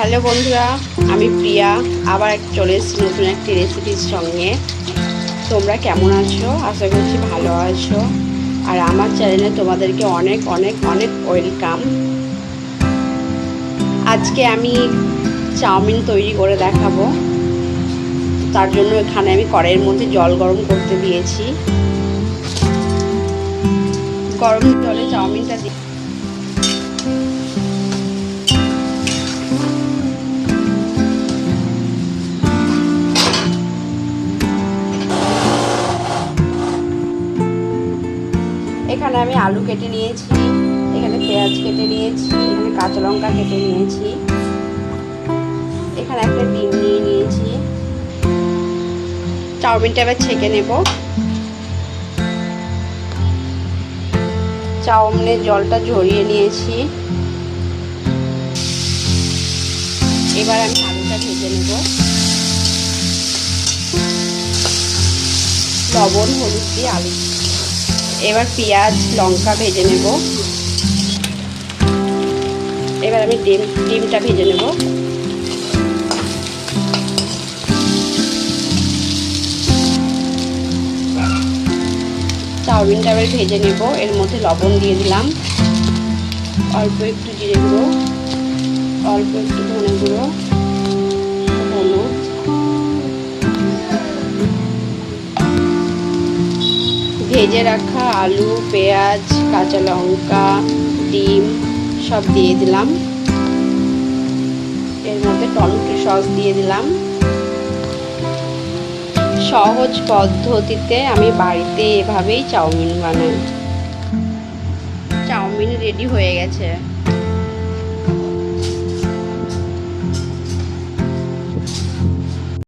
Hello বন্ধুরা, আমি প্রিয়া। আবার চলে এসেছি নতুন একটি রেসিপির সঙ্গে। তোমরা কেমন আছো? আশা করছি ভালো আছো। আর আমার চ্যানেলে তোমাদেরকে অনেক অনেক অনেক ওয়েলকাম আজকে আমি চাউমিন তৈরি করে দেখাবো। তার জন্য এখানে আমি কড়াইয়ের মধ্যে জল গরম করতে দিয়েছি। গরম জলে চাউমিনটা দিয়ে এখানে আমি আলু কেটে নিয়েছি, এখানে পেঁয়াজ কেটে নিয়েছি, এখানে কাঁচা লঙ্কা কেটে নিয়েছি, এখানে একটা ডিম নিয়ে নিয়েছি। চাউমিনটা এবার ছেঁকে নেব। চাউমিনের জলটা ঝরিয়ে নিয়েছি। এবার আমি আলুটা ভেজে নেব। লবণ, হলুদ দিয়ে আলু। এবার পেঁয়াজ, লঙ্কা ভেজে নেব। এবার আমি ডিম, ডিমটা ভেজে নেব। চাউমিনটা এবার ভেজে নেব। এর মধ্যে লবণ দিয়ে দিলাম। অল্প একটু জিরে গুঁড়ো, অল্প একটু ধনে গুঁড়ো। ভেজে রাখা আলু, পেঁয়াজ, কাঁচা লঙ্কা, ডিম সব দিয়ে দিলাম। এর মধ্যে টমেটো সস দিয়ে দিলাম। সহজ পদ্ধতিতে আমি বাড়িতে এভাবেই চাউমিন বানাই। চাউমিন রেডি হয়ে গেছে।